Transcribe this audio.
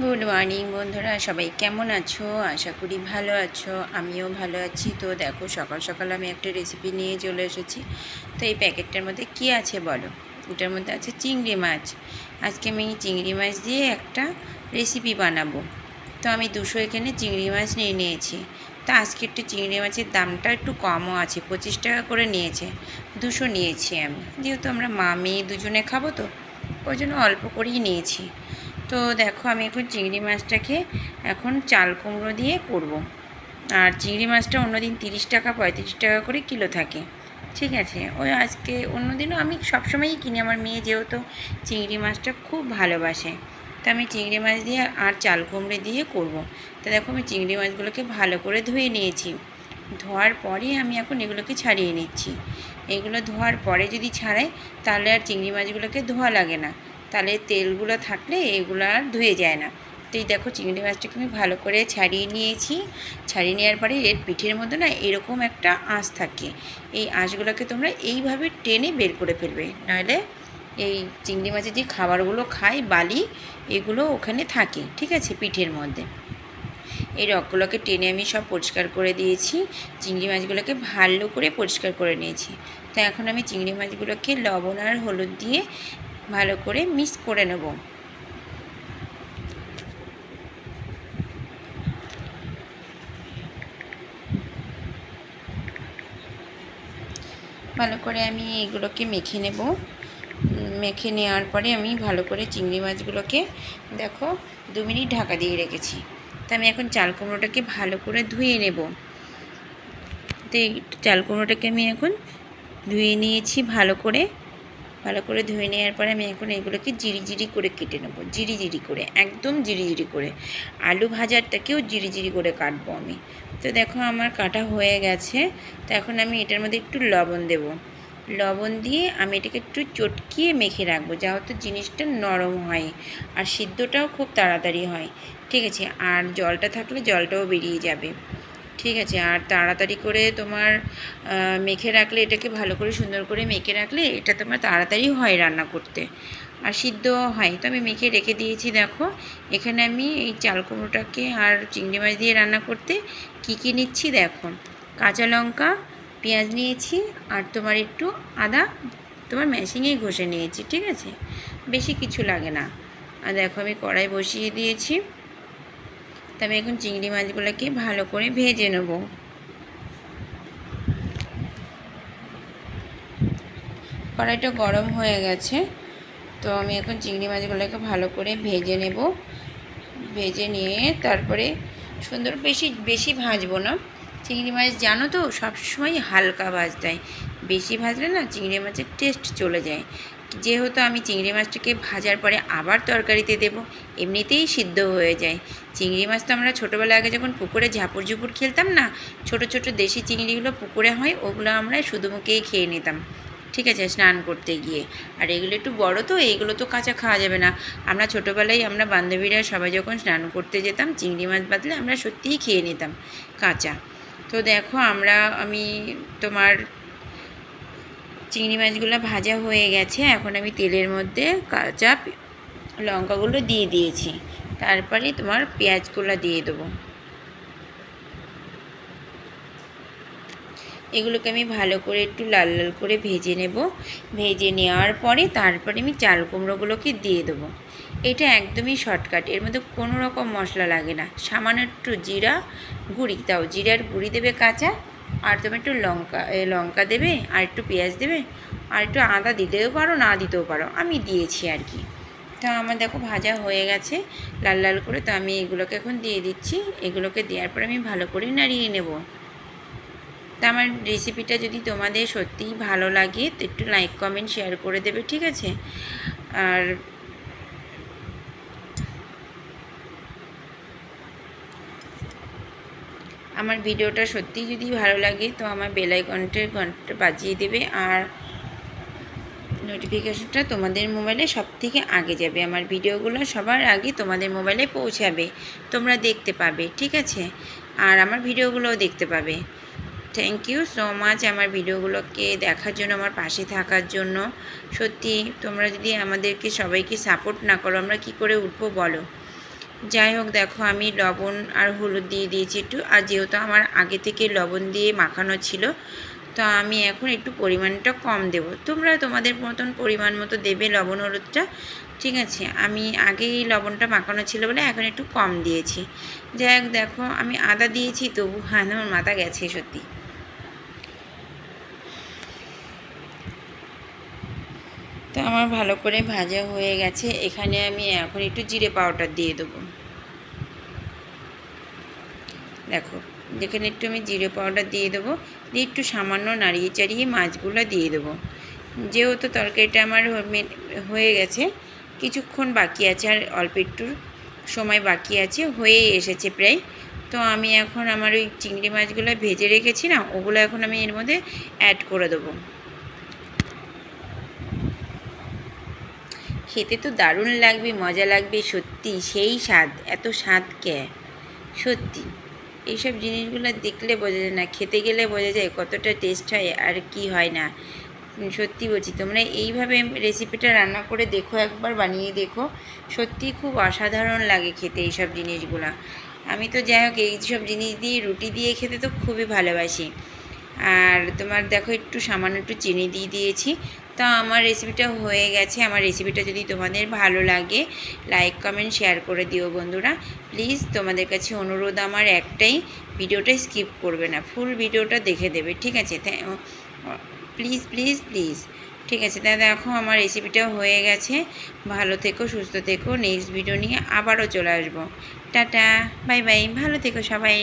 Good morning বন্ধুরা, সবাই কেমন আছো? আশা করি ভালো আছো, আমিও ভালো আছি। তো দেখো, সকাল সকাল আমি একটা রেসিপি নিয়ে চলে এসেছি। তো এই প্যাকেটটার মধ্যে কি আছে বলো? এটার মধ্যে আছে চিংড়ি মাছ। আজকে আমি চিংড়ি মাছ দিয়ে একটা রেসিপি বানাবো। তো আমি দুশো এখানে চিংড়ি মাছ নিয়ে নিয়েছি। তো আজকে একটু চিংড়ি মাছের দামটা একটু কমও আছে, পঁচিশ টাকা করে নিয়েছে। দুশো নিয়েছি আমি। যেহেতু আমরা মা মেয়ে দুজনে খাব তো, ওই জন্য অল্প করেই নিয়েছি। তো দেখো আমি এখন চিংড়ি মাছটাকে এখন চাল কুমড়ো দিয়ে করব। আর চিংড়ি মাছটা অন্যদিন তিরিশ টাকা, পঁয়ত্রিশ টাকা করে কিলো থাকে। ঠিক আছে? ওই আজকে অন্যদিনও আমি সবসময়ই কিনি। আমার মেয়ে যেহেতু চিংড়ি মাছটা খুব ভালোবাসে। তো আমি চিংড়ি মাছ দিয়ে আর চাল কুমড়ে দিয়ে করব। তো দেখো আমি চিংড়ি মাছগুলোকে ভালো করে ধুয়ে নিয়েছি। ধোয়ার পরে আমি এখন এগুলোকে ছাড়িয়ে নিচ্ছি। এগুলো ধোয়ার পরে যদি ছাড়াই তাহলে আর চিংড়ি মাছগুলোকে ধোয়া লাগে না। তাহলে তেলগুলো থাকলে এগুলো আর ধুয়ে যায় না। তো এই দেখো চিংড়ি মাছটাকে আমি ভালো করে ছাড়িয়ে নিয়েছি। ছাড়িয়ে নেওয়ার পরে এর পিঠের মধ্যে না এরকম একটা আঁশ থাকে। এই আঁশগুলোকে তোমরা এইভাবে টেনে বের করে ফেলবে। নাহলে এই চিংড়ি মাছের যে খাবারগুলো খায় বালি, এগুলো ওখানে থাকে, ঠিক আছে, পিঠের মধ্যে। এই রকগুলোকে টেনে আমি সব পরিষ্কার করে দিয়েছি। চিংড়ি মাছগুলোকে ভালো করে পরিষ্কার করে নিয়েছি। তো এখন আমি চিংড়ি মাছগুলোকে লবণ আর হলুদ দিয়ে ভালো করে মিক্স করে নেব। ভালো করে আমি এগুলোকে মেখে নেব। মেখে নেওয়ার পরে আমি ভালো করে চিংড়ি মাছগুলোকে, দেখো, দু মিনিট ঢাকা দিয়ে রেখেছি। তা আমি এখন চাল কুমড়োটাকে ভালো করে ধুয়ে নেব। তো এই চাল কুমড়োটাকে আমি এখন ধুয়ে নিয়েছি ভালো করে। ভালো করে ধুয়ে নেওয়ার পরে আমি এখন এগুলোকে জিরি জিরি করে কেটে নেব। জিরি জিরি করে, একদম জিরি জিরি করে। আলু ভাজারটাকেও জিরি জিরি করে কাটবো আমি। তো দেখো আমার কাটা হয়ে গেছে। তো এখন আমি এটার মধ্যে একটু লবণ দেব। লবণ দিয়ে আমি এটাকে একটু চটকিয়ে মেখে রাখব যা হতো জিনিসটা নরম হয় আর সিদ্ধটাও খুব তাড়াতাড়ি হয়। ঠিক আছে, আর জলটা থাকলে জলটাও বেরিয়ে যাবে। ঠিক আছে, আর তাড়াতাড়ি করে তোমার মেখে রাখলে, এটাকে ভালো করে সুন্দর করে মেখে রাখলে, এটা তোমার তাড়াতাড়ি হয় রান্না করতে। আর সিদ্ধ হয়, তো আমি মেখে রেখে দিয়েছি, দেখো। এখানে আমি এই চাল কুমড়োটাকে আর চিংড়ি মাছ দিয়ে রান্না করতে কী কী নিচ্ছি, দেখো। কাঁচা লঙ্কা, পেঁয়াজ নিয়েছি, আর তোমার একটু আদা, তোমার মেশিনেই ঘষে নিয়েছি, ঠিক আছে? বেশি কিছু লাগে না। আর দেখো, আমি কড়াই বসিয়ে দিয়েছি। তা আমি এখন চিংড়ি মাছগুলোকে ভালো করে ভেজে নেব। কড়াইটা গরম হয়ে গেছে, তো আমি এখন চিংড়ি মাছগুলোকে ভালো করে ভেজে নেব। ভেজে নিয়ে তারপরে সুন্দর বেশি বেশি ভাজবো না। চিংড়ি মাছ জানো তো, সবসময় হালকা ভাজতে বেশি ভাজলে না চিংড়ি মাছের টেস্ট চলে যায়। যেহেতু আমি চিংড়ি মাছটাকে ভাজার পরে আবার তরকারিতে দেব, এমনিতেই সিদ্ধ হয়ে যায়। চিংড়ি মাছ তো আমরা ছোটোবেলা আগে যখন পুকুরে ঝাপুর ঝুপুর খেলতাম না, ছোট ছোট দেশি চিংড়িগুলো পুকুরে হয়, ওগুলো আমরা শুধু মুখেই খেয়ে নিতাম। ঠিক আছে, স্নান করতে গিয়ে। আর এগুলো একটু বড় তো এইগুলো তো কাঁচা খাওয়া যাবে না। আমরা ছোটোবেলায় আমরা বান্ধবীরা সবাই যখন স্নান করতে যেতাম, চিংড়ি মাছ বাদলে আমরা সত্যিই খেয়ে নিতাম কাঁচা। তো দেখো, আমরা, আমি তোমার চিংড়ি মাছগুলো ভাজা হয়ে গেছে। এখন আমি তেলের মধ্যে কাঁচা লঙ্কাগুলো দিয়ে দিয়েছি। তারপরে তোমার পেঁয়াজগুলো দিয়ে দেবো। এগুলোকে আমি ভালো করে একটু লাল লাল করে ভেজে নেব। ভেজে নেওয়ার পরে তারপরে আমি চাল কুমড়োগুলোকে দিয়ে দেবো। এটা একদমই শর্টকাট। এর মধ্যে কোনো রকম মশলা লাগে না। সামান্য একটু জিরা গুঁড়ি। তাও জিরার গুঁড়ি দেবে কাঁচা। আর তুমি একটু লঙ্কা লঙ্কা দেবে, আর একটু পেঁয়াজ দেবে, আর একটু আদা দিতেও পারো, না দিতেও পারো, আমি দিয়েছি আর কি। তা আমার দেখো ভাজা হয়ে গেছে, লাল লাল করে, তো আমি এগুলোকে এখন দিয়ে দিচ্ছি, এগুলোকে দেওয়ার পরে আমি ভালো করে নাড়িয়ে নেব। তা আমার রেসিপিটা যদি তোমাদের সত্যিই ভালো লাগে, তো একটু লাইক কমেন্ট শেয়ার করে দেবে, ঠিক আছে? আর আমার ভিডিওটা সত্যিই যদি ভালো লাগে, তো আমার বেলাইকনটের ঘণ্টা বাজিয়ে দেবে আর নোটিফিকেশনটা তোমাদের মোবাইলে সব থেকে আগে যাবে। আমার ভিডিওগুলো সবার আগে তোমাদের মোবাইলে পৌঁছাবে। তোমরা দেখতে পাবে, ঠিক আছে? আর আমার ভিডিওগুলোও দেখতে পাবে। থ্যাংক ইউ সো মাচ আমার ভিডিওগুলোকে দেখার জন্য, আমার পাশে থাকার জন্য। সত্যি তোমরা যদি আমাদেরকে সবাইকে সাপোর্ট না করো, আমরা কি করে উঠবো বলো? যাই হোক দেখো, আমি লবণ আর হলুদ দিয়ে দিয়েছি একটু। আর যেহেতু আমার আগে থেকে লবণ দিয়ে মাখানো ছিল, তো আমি এখন একটু পরিমাণটা কম দেব। তোমরা তোমাদের মতন পরিমাণ মতো দেবে লবণ হলুদটা, ঠিক আছে? আমি আগেই লবণটা মাখানো ছিল বলে এখন একটু কম দিয়েছি। যাই হোক দেখো, আমি আদা দিয়েছি, তবু হ্যাঁ আমার মাথা গেছে সত্যি। তো আমার ভালো করে ভাজা হয়ে গেছে। এখানে আমি এখন একটু জিরে পাউডার দিয়ে দেবো। দেখো যেখানে একটু আমি জিরে পাউডার দিয়ে দেবো। দিয়ে একটু সামান্য নাড়িয়ে চাড়িয়ে মাছগুলো দিয়ে দেবো। যেহেতু তরকারিটা আমার হয়ে- গেছে, কিছুক্ষণ বাকি আছে আর অল্প একটু সময় বাকি আছে, হয়ে এসেছে প্রায়। তো আমি এখন আমার ওই চিংড়ি মাছগুলো ভেজে রেখেছি না, ওগুলো এখন আমি এর মধ্যে অ্যাড করে দেবো। খেতে তো দারুণ লাগবে, মজা লাগবে, সত্যি সেই স্বাদ, এত স্বাদ কে? সত্যি। এইসব জিনিসগুলো দেখলে বোঝা যায় না, খেতে গেলে বোঝা যায় কতটা টেস্ট হয় আর কি হয় না। সত্যি বলছি, তোমরা এইভাবে রেসিপিটা রান্না করে দেখো, একবার বানিয়ে দেখো। সত্যি খুব অসাধারণ লাগে খেতে এইসব জিনিসগুলো। আমি তো যাই হোক, এইসব জিনিস দিয়ে রুটি দিয়ে খেতে তো খুবই ভালোবাসি। আর তোমার দেখো একটু সামান্য একটু চিনি দিয়ে দিয়েছি। তো আমার রেসিপিটা হয়ে গেছে। আমার রেসিপিটা যদি তোমাদের ভালো লাগে লাইক কমেন্ট শেয়ার করে দিও বন্ধুরা। প্লিজ তোমাদের কাছে অনুরোধ আমার একটাই, ভিডিওটা স্কিপ করবে না। ফুল ভিডিওটা দেখে দেবে, ঠিক আছে? প্লিজ প্লিজ প্লিজ ঠিক আছে? তা দেখো আমার রেসিপিটাও হয়ে গেছে। ভালো থেকো, সুস্থ থেকো। নেক্সট ভিডিও নিয়ে আবারও চলে আসব। টাটা বাই বাই ভালো থেকো সবাই।